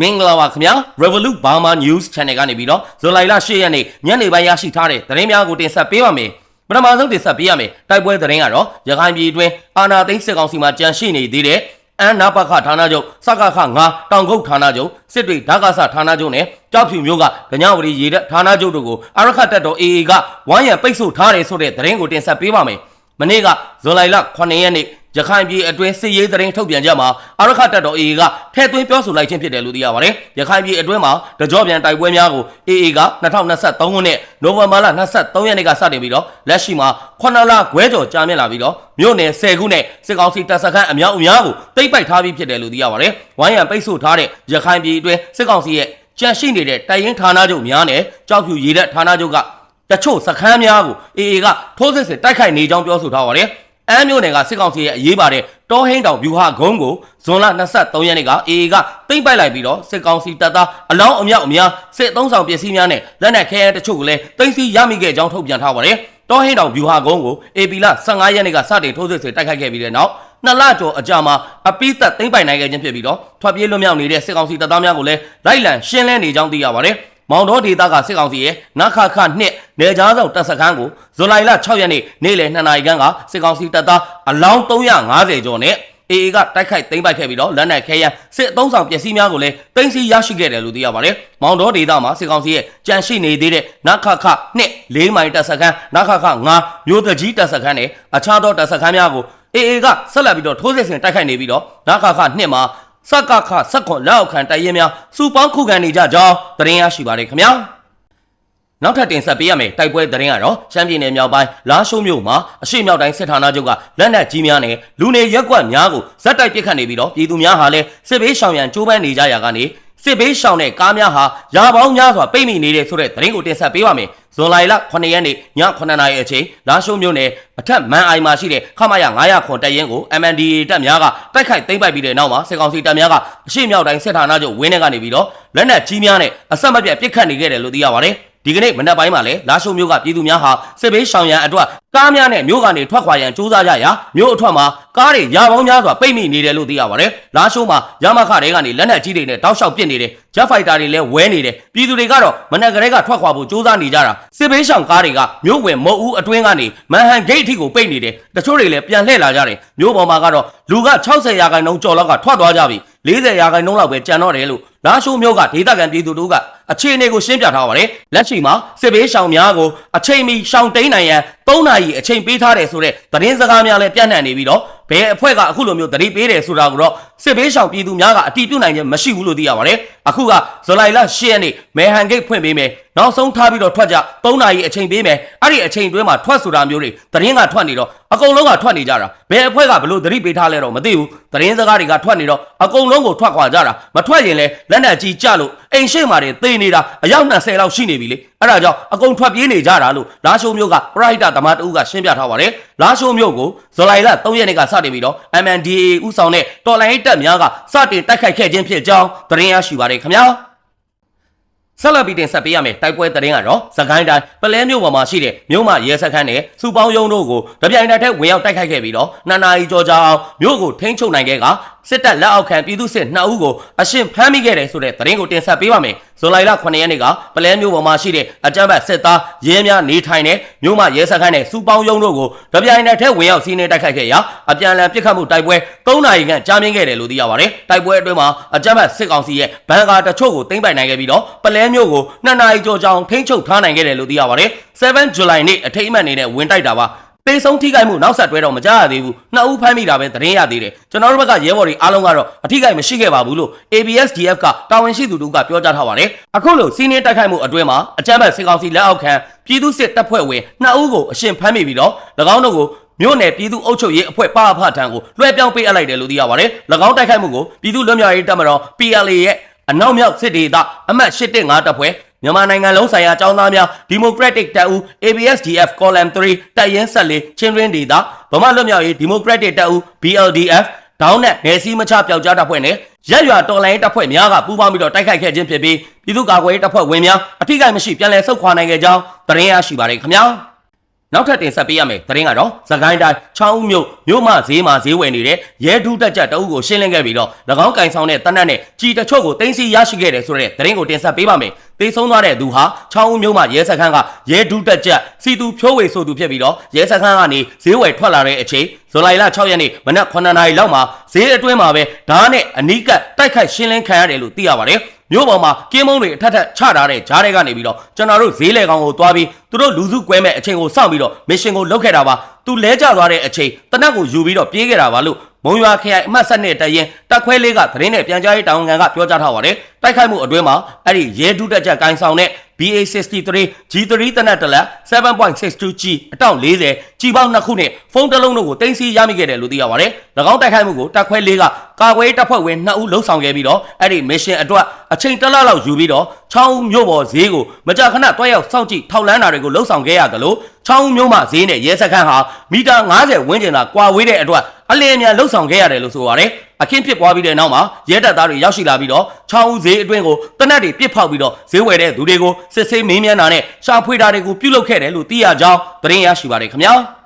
မင်္ဂလာပါခင်ဗျာ Revolut Burma News Channel ကနေပြီးတော့ဇူလိုင်လ10ရက်နေ့ညနေပိုင်းရရှိထားတဲ့သတင်းများကိုတင်ဆက်ပေးပါမယ်ပထမဆုံးတင်ဆက်ပေးရမယ်တိုက်ပွဲသတင်းကတော့ရခိုင်ပြည်အတွင်းအာဏာသိမ်းစစ်ကောင်စီမှကြန့်ရှိနေသေးတဲ့အန်နာပခဌာနချုပ်စကခ9တောင်ကုတ်ဌာနချုပ်စစ်တွေဓာကဆဌာနချုပ်နဲ့ကြောက်ဖြူမျိုးကကညဝရီရေတပ်ဌာနချုပ်တို့ကိုအရခတ်တပ်တော် AA ကဝိုင်းရံပိတ်ဆို့ထားတယ်ဆိုတဲ့သတင်းကိုတင်ဆက်ပေးပါမယ်မနေ့ကဇူလိုင်လ9ရက်နေ့ ရခိုင်ပြည်အတွင်းစစ်ရေးသတင်းထုတ်ပြန်ကြမှာအရခတ်တပ်တော် AA ကထဲ့သွင်းပြောဆိုလိုက်ခြင်းဖြစ်တယ်လို့သိရပါတယ်။ရခိုင်ပြည်အတွင်းမှာတကြောပြန်တိုက်ပွဲများကို AA က2023ခုနှစ်နိုဝင်ဘာလ23ရက်နေ့ကစတင်ပြီးတော့လက်ရှိမှာ9လခွဲကျော်ကြာမြင့်လာပြီးတော့မြို့နယ်10ခုနဲ့စစ်ကောင်စီတပ်စခန်းအများအများကိုတိတ်ပိုက်ထားပြီးဖြစ်တယ်လို့သိရပါတယ်။ဝိုင်းရံပိတ်ဆို့ထားတဲ့ရခိုင်ပြည်အတွင်းစစ်ကောင်စီရဲ့ကြန့်ရှိနေတဲ့တိုင်ရင်ဌာနချုပ်များနဲ့ကြောက်ဖြူရေတပ်ဌာနချုပ်ကတချို့စခန်းများကို AA ကထိုးစစ်ဆင်တိုက်ခိုက်နေကြောင်းပြောဆိုထားပါတယ်။ အမ်းမြို့နယ်ကစစ်ကောင်စီရဲ့အရေးပါတဲ့တောဟင်းတောင်ဗျူဟာဂုံးကိုဇွန်လ23ရက်နေ့က AA ကသိမ်းပိုက်လိုက်ပြီးတော့စစ်ကောင်စီတပ်သားအလောင်းအမြောက်အများစစ်သုံးဆောင်ပစ္စည်းများနဲ့လက်နက်ခဲယမ်းတချို့ကိုလည်းသိမ်းဆည်းရမိခဲ့ကြောင်းထုတ်ပြန်ထားပါတယ်။တောဟင်းတောင်ဗျူဟာဂုံးကို AP လ15ရက်နေ့ကစတင်ထိုးစစ်ဆင်တိုက်ခိုက်ခဲ့ပြီးတဲ့နောက်နှစ်လကျော်အကြာမှာအပိသက်သိမ်းပိုက်နိုင်ခဲ့ခြင်းဖြစ်ပြီးတော့ထွက်ပြေးလွတ်မြောက်နေတဲ့စစ်ကောင်စီတပ်သားများကိုလည်းလိုက်လံရှင်းလင်းနေကြောင်းသိရပါတယ်။ မောင်တော်ဒေသကစစ်ကောင်စီရဲ့နခခနှစ်နေကြားဆောင်တပ်စခန်းကိုဇူလိုင်လ6ရက်နေ့နေ့လယ်2နာရီခန့်ကစစ်ကောင်စီတပ်သားအလောင်း350ကျော်နဲ့ AA ကတိုက်ခိုက်သိမ်းပိုက်ခဲ့ပြီးတော့လက်နက်ခဲယမ်းစစ်အုံဆောင်ပစ္စည်းများကိုလည်းတင်စီရရှိခဲ့တယ်လို့သိရပါတယ်။မောင်တော်ဒေသမှာစစ်ကောင်စီရဲ့ကြန့်ရှိနေသေးတဲ့နခခနှစ်၄မိုင်တပ်စခန်းနခခ9မြို့တကြီးတပ်စခန်းနဲ့အခြားသောတပ်စခန်းများကို AA ကဆက်လက်ပြီးတော့ထိုးစစ်ဆင်တိုက်ခိုက်နေပြီးတော့နခခနှစ်မှာ စကခစက်ခွန်လက်အောက်ခံတိုက်ရဲများစူပေါင်းခုခံနေကြကြောင်းသတင်းရရှိပါတယ်ခင်ဗျာ။နောက်ထပ်တင်ဆက်ပေးရမယ်တိုက်ပွဲသတင်းကတော့ရှမ်းပြည်နယ်မြောက်ပိုင်းလာရှိုးမြို့မှာအရှိမြောက်တိုင်းစစ်ဌာနချုပ်ကလက်နက်ကြီးများနဲ့လူနေရက်ကွက်များကိုဇက်တိုက်ပစ်ခတ်နေပြီးတော့ပြည်သူများဟာလည်းစစ်ဘေးရှောင်ရန်ကြိုးပမ်းနေကြရာကနေ စစ်ဘေးရှောင်တဲ့ကားများဟာရာပေါင်းများစွာပိတ်မိနေတဲ့ဆိုတဲ့သတင်းကိုတင်ဆက်ပေးပါမယ်ဇွန်လလ9ရက်နေ့ည9:00နာရီအချိန်လာရှိုးမြို့နယ်အထက်မန်အိုင်မှာရှိတဲ့ခမရ900ခွန်တပ်ရင်းကို MNDA တပ်များကတိုက်ခိုက်သိမ်းပိုက်ပြီးတဲ့နောက်မှာစစ်ကောင်စီတပ်များကအရှိမြောက်တိုင်းစစ်ဌာနချုပ်ဝင်းထဲကနေပြီးတော့လက်နက်ကြီးများနဲ့အဆက်မပြတ်ပစ်ခတ်နေခဲ့တယ်လို့သိရပါတယ် ဒီကနေ့မနက်ပိုင်းမှာလည်းလာရှိုးမြို့ကပြည်သူများဟာစစ်ဘေးရှောင်ရန်အတွက်ကားများနဲ့မြို့ကနေထွက်ခွာရန်ကြိုးစားကြရာမြို့အထွက်မှာကားတွေရာပေါင်းများစွာပိတ်မိနေတယ်လို့သိရပါတယ်။လာရှိုးမှာရမခတွေကနေလက်နက်ကြီးတွေနဲ့တောက်လျှောက်ပစ်နေတယ်။ဂျက်ဖိုက်တာတွေလည်းဝဲနေတယ်။ပြည်သူတွေကတော့မနက်ကလေးကထွက်ခွာဖို့ကြိုးစားနေကြတာစစ်ဘေးရှောင်ကားတွေကမြို့ဝင်မုတ်ဦးအတွင်းကနေမန်ဟန်ဂိတ်အထိကိုပိတ်နေတယ်။တချို့တွေလည်းပြန်လှည့်လာကြတယ်။မြို့ပေါ်မှာကတော့လူက60ရာခိုင်နှုန်းကျော်လောက်ကထွက်သွားကြပြီ။40ရာခိုင်နှုန်းလောက်ပဲကြံတော့တယ်လို့လာရှိုးမြို့ကဒေသခံပြည်သူတို့ကအခြေအနေကိုရှင်းပြထားပါတယ်။လက်ရှိမှာစစ်ဘေးရှောင်များကိုအချိန်မီရှောင်တိန်နိုင်ရန်3နာရီအချိန်ပေးထားတယ်ဆိုတဲ့သတင်းစကားများလည်းပြန့်နှံ့နေပြီးတော့ ဘယ်အဖွဲ့ကအခုလိုမျိုးသတိပေးတယ်ဆိုတာကိုတော့စစ်ဘေးရှောင်ပြည်သူများကအတိပြုနိုင်ခြင်းမရှိဘူးလို့သိရပါတယ်။အခုကဇူလိုင်လ10ရက်နေ့မဲဟန်ဂိတ်ဖွင့်ပေးမယ်။နောက်ဆုံးထားပြီးတော့ထွက်ကြ3နာရီအချိန်ပေးမယ်။အဲ့ဒီအချိန်တွင်းမှာထွက်ဆိုတာမျိုးတွေသတင်းကထွက်နေတော့အကုန်လုံးကထွက်နေကြတာ။ဘယ်အဖွဲ့ကဘလို့သတိပေးထားလဲတော့မသိဘူး။သတင်းစကားတွေကထွက်နေတော့အကုန်လုံးကိုထွက်ခွာကြတာ။မထွက်ရင်လည်းလက်နက်ကြီးကြလို့အိမ်ရှိမှတွေသေနေတာအယောက်20လောက်ရှိနေပြီလေ။အဲ့ဒါကြောင့်အကုန်ထွက်ပြေးနေကြတာလို့လာရှိုးမျိုးကပရိုက်တာဓမ္မတူကရှင်းပြထားပါတယ်။လာရှိုးမျိုးကိုဇူလိုင်လ3ရက်နေ့ကစတင်ပြီးတော့ MNDAA ဥဆောင်တဲ့တော်လိုင်းတပ်များကစတင်တိုက်ခိုက်ခဲ့ခြင်းဖြစ်ကြောင်းသတင်းရရှိပါတယ်ခင်ဗျာ။ ဆက်လက်ပြီးတင်ဆက်ပေးရမယ်တိုက်ပွဲသတင်းကတော့သခိုင်းတိုင်းပလဲမြို့ပေါ်မှာရှိတဲ့မြို့မရဲစခန်းနဲ့စူပေါင်းယုံတို့ကိုတပြိုင်နက်တည်းဝင်ရောက်တိုက်ခိုက်ခဲ့ပြီးတော့နှစ်နာရီကျော်ကြာအောင်မြို့ကိုထိန်းချုပ်နိုင်ခဲ့က စစ်တပ်လက်အောက်ခံပြည်သူစစ်2ဦးကိုအရှင်ဖမ်းမိခဲ့တယ်ဆိုတဲ့သတင်းကိုတင်ဆက်ပေးပါမယ်ဇူလိုင်လ9ရက်နေ့ကပလဲမျိုးပေါ်မှာရှိတဲ့အကြမ်းဖက်စစ်သားရဲများနေထိုင်တဲ့မြို့မရဲစခန်းနဲ့စူပေါင်းယုံတို့ကိုတပြိုင်နက်တည်းဝင်ရောက်စီးနှင်းတိုက်ခိုက်ခဲ့ရာအပြန်အလှန်ပစ်ခတ်မှုတိုက်ပွဲ3နာရီခန့်ကြာမြင့်ခဲ့တယ်လို့သိရပါတယ်တိုက်ပွဲအတွင်းမှာအကြမ်းဖက်စစ်ကောင်စီရဲ့ဘန်ကာတချို့ကိုသိမ်းပိုက်နိုင်ခဲ့ပြီးတော့ပလဲမျိုးကို2နာရီကျော်ကြာအောင်ထိန်းချုပ်ထားနိုင်ခဲ့တယ်လို့သိရပါတယ် 7 July နေ့အထိမ်းအမှတ်အနေနဲ့ဝင်တိုက်တာပါ တေဆုံးထိခိုက်မှုနောက်ဆက်တွဲတော့မကြားရသေးဘူးနှစ်ဦးဖမ်းမိတာပဲသတင်းရသေးတယ်ကျွန်တော်တို့ဘက်ကရဲဘော်တွေအားလုံးကတော့အထိခိုက်မရှိခဲ့ပါဘူးလို့ ABSDF ကတာဝန်ရှိသူတို့ကပြောကြားထားပါတယ်အခုလိုစီးနင်းတိုက်ခိုက်မှုအတွင်းမှာအကြမ်းဖက်စစ်ကောင်စီလက်အောက်ခံပြည်သူစစ်တပ်ဖွဲ့ဝင်နှစ်ဦးကိုအရှင်ဖမ်းမိပြီးတော့၎င်းတို့ကိုမြို့နယ်ပြည်သူ့အုပ်ချုပ်ရေးအဖွဲ့ပါဖထံကိုလွှဲပြောင်းပေးအပ်လိုက်တယ်လို့သိရပါတယ်၎င်းတိုက်ခိုက်မှုကိုပြည်သူ့လွတ်မြောက်ရေးတပ်မတော် PLA ရဲ့အနောက်မြောက်စစ်ဒေသအမှတ်815တပ်ဖွဲ့ မြန်မာနိုင်ငံလုံးဆိုင်ရာចောင်းသားများ Democratic တပ်ဦး ABSDF Column 3တပ်ရင်းဆက်လေးချင်းတွင်းဒေသဗမာလွတ်မြောက်ရေး Democratic တပ်ဦး BLDF ဒေါင်းနဲ့နယ်စည်းမချပျောက်ကြားတပ်ဖွဲ့နဲ့ရက်ရွာတော်လိုင်းတပ်ဖွဲ့များကပူးပေါင်းပြီးတော့တိုက်ခိုက်ခဲ့ခြင်းဖြစ်ပြီးပြည်သူ့ကာကွယ်ရေးတပ်ဖွဲ့ဝင်များအထိကိမရှိပြန်လည်ဆုတ်ခွာနိုင်ခဲ့ကြောင်းသတင်းရရှိပါတယ်ခင်ဗျာ နောက်ထပ်တင်ဆက်ပေးရမယ်သတင်းကတော့သခိုင်းတိုင်းချောင်းဦးမြို့မြို့မဈေးမှာဈေးဝယ်နေတဲ့ရဲဒုတက်ကြတအုပ်ကိုရှင်းလင်းခဲ့ပြီးတော့၎င်းကင်ဆောင်တဲ့တနက်နဲ့ကြီးတချို့ကိုတင်းစီရရှိခဲ့တယ်ဆိုတဲ့သတင်းကိုတင်ဆက်ပေးပါမယ်။တေဆုံးသွားတဲ့သူဟာချောင်းဦးမြို့မှာရဲစခန်းကရဲဒုတက်ကြစီသူဖြိုးဝေဆိုသူဖြစ်ပြီးတော့ရဲစခန်းကနေဈေးဝယ်ထွက်လာတဲ့အချိန်ဇူလိုင်လ6ရက်နေ့မနက်9:00နာရီလောက်မှာဈေးအတွင်းမှာပဲဓာတ်နဲ့အနီးကပ်တိုက်ခိုက်ရှင်းလင်းခံရတယ်လို့သိရပါတယ်။ မြို့ပေါ်မှာကင်းမုံတွေအထက်ထက်ချထားတဲ့ဂျားတွေကနေပြီးတော့ကျွန်တော်တို့ဈေးလေကောင်ကိုတွားပြီးသူတို့လူစုကွဲမဲ့အချိန်ကိုစောင့်ပြီးတော့မစ်ရှင်ကိုလုပ်ခဲ့တာပါသူလဲကျသွားတဲ့အချိန်တနက်ကိုယူပြီးတော့ပြေးခဲ့တာပါလို့မုံရွာခရိုင်အမှတ်7နဲ့တရင်တက်ခွဲလေးကသတင်းနဲ့ပြန်ကြားရေးတာဝန်ခံကပြောကြားထားပါတယ်တိုက်ခိုက်မှုအတွင်းမှာအဲ့ဒီရဲဒုတက်ချက်ကိုင်းဆောင်တဲ့ BA63 G3 တနက်တလက် 7.62G အတောင့်40ကြီးပေါင်းနှစ်ခုနဲ့ဖုန်းတစ်လုံးတို့ကိုတင်စီရမိခဲ့တယ်လို့သိရပါတယ်။၎င်းတိုက်ခိုက်မှုကိုတက်ခွဲလေးကကာကွယ်တပ်ဖွဲ့ဝင်2ဦးလှုပ်ဆောင်ခဲ့ပြီးတော့အဲ့ဒီ mission အတွက်အချိန်တစ်လလောက်ယူပြီးတော့ချောင်းဦးမြို့ပေါ်ဈေးကိုမကြာခဏတွားရောက်စောင့်ကြည့်ထောက်လန်းတာတွေကိုလှုပ်ဆောင်ခဲ့ရတယ်လို့ချောင်းဦးမြို့မှာဈေးနဲ့ရဲစခန်းဟာမီတာ90ဝန်းကျင်သာကွာဝေးတဲ့အတွက်အလင်းအမြန်လှုပ်ဆောင်ခဲ့ရတယ်လို့ဆိုပါတယ်။ အခင်းဖြစ်ပွားပြီးတဲ့နောက်မှာရဲတပ်သားတွေရောက်ရှိလာပြီးတော့ချောင်းဦးဈေးအတွင်းကိုတနက်တွေပစ်ဖောက်ပြီးတော့ဈေးဝယ်တဲ့သူတွေကိုစစ်ဆေးမေးမြန်းတာနဲ့ရှာဖွေတာတွေကိုပြုလုပ်ခဲ့တယ်လို့သိရကြောင်းသတင်းရရှိပါတယ်ခင်ဗျာ။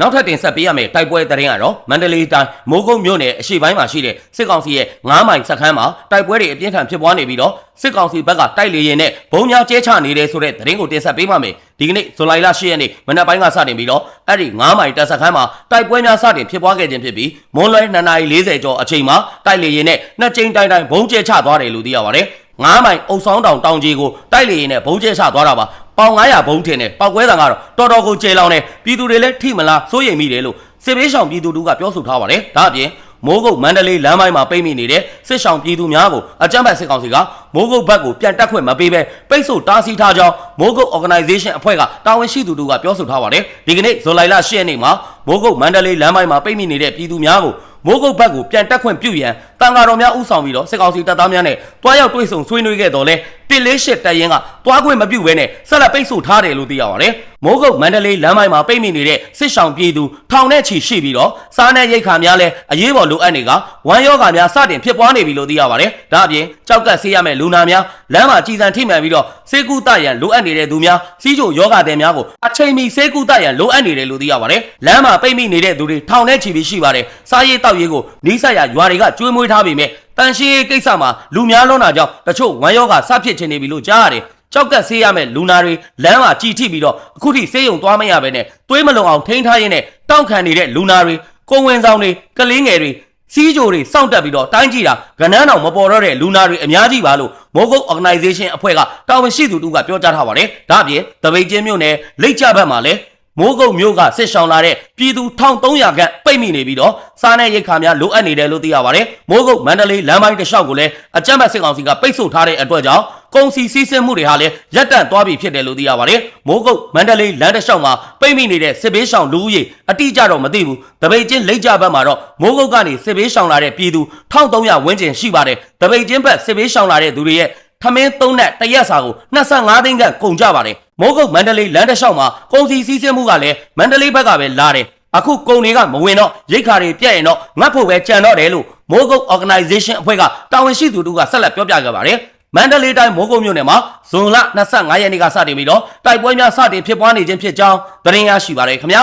နောက်ထပ်တင်ဆက်ပေးရမယ့်တိုက်ပွဲသတင်းကတော့မန္တလေးတိုင်းမိုးကုတ်မြို့နယ်အရှိပိုင်းမှာရှိတဲ့စစ်ကောင်စီရဲ့9မိုင်စခန်းမှာတိုက်ပွဲတွေအပြင်းထန်ဖြစ်ပွားနေပြီးတော့စစ်ကောင်စီဘက်ကတိုက်လေရင်နဲ့ဘုံများကျဲချနေတယ်ဆိုတဲ့သတင်းကိုတင်ဆက်ပေးပါမယ်ဒီကနေ့ဇူလိုင်လ10ရက်နေ့မနက်ပိုင်းကစတင်ပြီးတော့အဲ့ဒီ9မိုင်တပ်စခန်းမှာတိုက်ပွဲများစတင်ဖြစ်ပွားခဲ့ခြင်းဖြစ်ပြီးမွန်းလွဲ2:40ကျော်အချိန်မှာတိုက်လေရင်နဲ့နှစ်ကြိမ်တိုင်တိုင်ဘုံကျဲချသွားတယ်လို့သိရပါတယ်9မိုင်အုပ်ဆောင်တောင်တောင်ကြီးကိုတိုက်လေရင်နဲ့ဘုံကျဲချသွားတာပါ ပေါင်900ဘုံထင်တယ်ပောက်ကွဲတံကတော့တော်တော်ကိုကျေလောင်နေပြည်သူတွေလည်းထိမလားစိုးရိမ်မိတယ်လို့စစ်ပေးဆောင်ပြည်သူတို့ကပြောဆိုထားပါတယ်ဒါအပြင်မိုးကုတ်မန္တလေးလမ်းပိုင်းမှာပိတ်မိနေတဲ့စစ်ဆောင်ပြည်သူများကိုအကြမ်းဖက်စစ်ကောင်စီကမိုးကုတ်ဘက်ကိုပြန်တက်ခွင့်မပေးဘဲပိတ်ဆို့တားဆီးထားကြောင်းမိုးကုတ် organization အဖွဲ့ကတာဝန်ရှိသူတို့ကပြောဆိုထားပါတယ်ဒီကနေ့ဇူလိုင်လ10ရက်နေ့မှာမိုးကုတ်မန္တလေးလမ်းပိုင်းမှာပိတ်မိနေတဲ့ပြည်သူများကိုမိုးကုတ်ဘက်ကိုပြန်တက်ခွင့်ပြုရန်တန်ဃာတော်များဥဆောင်ပြီးတော့စစ်ကောင်စီတပ်သားများနဲ့တွားရောက်တွေ့ဆုံဆွေးနွေးခဲ့တော်လဲ တစ်လေးရှစ်တရင်ကတွားခွင့်မပြုဘဲနဲ့ဆက်လက်ပိတ်ဆို့ထားတယ်လို့သိရပါတယ်။မိုးကုတ်မန္တလေးလမ်းပိုင်းမှာပိတ်မိနေတဲ့စစ်ဆောင်ပြည်သူထောင်နဲ့ချီရှိပြီးတော့စားနဲ့ရိတ်ခါများလဲအရေးပေါ်လိုအပ်နေကဝမ်းယောဂါများစတင်ဖြစ်ပွားနေပြီလို့သိရပါတယ်။ဒါအပြင်ကြောက်ကတ်ဆေးရမယ့်လူနာများလမ်းမှာကြည်စံထိမှန်ပြီးတော့စေကူတရန်လိုအပ်နေတဲ့သူများစီးချိုယောဂါတဲ့များကိုအချိန်မီစေကူတရန်လိုအပ်နေတယ်လို့သိရပါတယ်။လမ်းမှာပိတ်မိနေတဲ့သူတွေထောင်နဲ့ချီပြီးရှိပါတယ်။စားရေးတောက်ရေးကိုနီးစပ်ရာရွာတွေကကျွေးမွေးထားပြီးမြဲ တန်ရှင်းရေးကိစ္စမှာလူများလွန်းတာကြောင့်တချို့ဝမ်းယောဂါစဖြစ်ချင်နေပြီလို့ကြားရတယ်။ကြောက်ကတ်ဆေးရမယ့်လူနာတွေလမ်းမှာကြည်ထိပြီးတော့အခုထိဆေးရုံသွားမရဘဲနဲ့သွေးမလုံအောင်ထိန်းထားရင်းနဲ့တောင့်ခံနေတဲ့လူနာတွေကိုဝင်ဆောင်တွေကလေးငယ်တွေစီးကြိုတွေစောင့်တက်ပြီးတော့တိုင်းကြည့်တာကနန်းတော်မပေါ်တော့တဲ့လူနာတွေအများကြီးပါလို့မိုးကုတ် organization အဖွဲ့ကတာဝန်ရှိသူတို့ကပြောကြားထားပါတယ်။ဒါ့အပြင်တပိတ်ချင်းမြို့နယ်လိတ်ကြဘက်မှာလည်း မိုးကုတ်မြို့ကစစ်ဆောင်လာတဲ့ပြည်သူ1300ခန့်ပိတ်မိနေပြီးတော့စားနပ်ရိက္ခာများလိုအပ်နေတယ်လို့သိရပါတယ်။မိုးကုတ်မန္တလေးလမ်းပိုင်းတစ်လျှောက်ကိုလည်းအကြမ်းဖက်စစ်ကောင်စီကပိတ်ဆို့ထားတဲ့အတွက်ကြောင့်ကုန်စီစီးဆင်းမှုတွေဟာလည်းရပ်တန့်သွားပြီဖြစ်တယ်လို့သိရပါတယ်။မိုးကုတ်မန္တလေးလမ်းတစ်လျှောက်မှာပိတ်မိနေတဲ့စစ်ဘေးရှောင်လူဦးရေအတိအကျတော့မသိဘူး။တပိတ်ချင်းလိတ်ကြဘက်မှာတော့မိုးကုတ်ကနေစစ်ဘေးရှောင်လာတဲ့ပြည်သူ1300ဝန်းကျင်ရှိပါတယ်။တပိတ်ချင်းဘက်စစ်ဘေးရှောင်လာတဲ့သူတွေရဲ့ ထမင်းသုံးနဲ့တရက်စာကို25သိန်းခန့်ကုန်ကြပါတယ်မိုးကုတ်မန္တလေးလမ်းတစ်လျှောက်မှာကုန်စည်စည်းစိမ်မှုကလည်းမန္တလေးဘက်ကပဲလာတယ်အခုကုန်တွေကမဝင်တော့ရိတ်ခါတွေပြက်ရင်တော့ငတ်ဖို့ပဲကြံတော့တယ်လို့မိုးကုတ် organization အဖွဲ့ကတာဝန်ရှိသူတို့ကဆက်လက်ပြောပြခဲ့ပါတယ်မန္တလေးတိုင်းမိုးကုတ်မြို့နယ်မှာဇွန်လ25ရက်နေ့ကစတင်ပြီးတော့တိုက်ပွဲများစတင်ဖြစ်ပွားနေခြင်းဖြစ်ကြောင်းသတင်းရရှိပါတယ်ခင်ဗျာ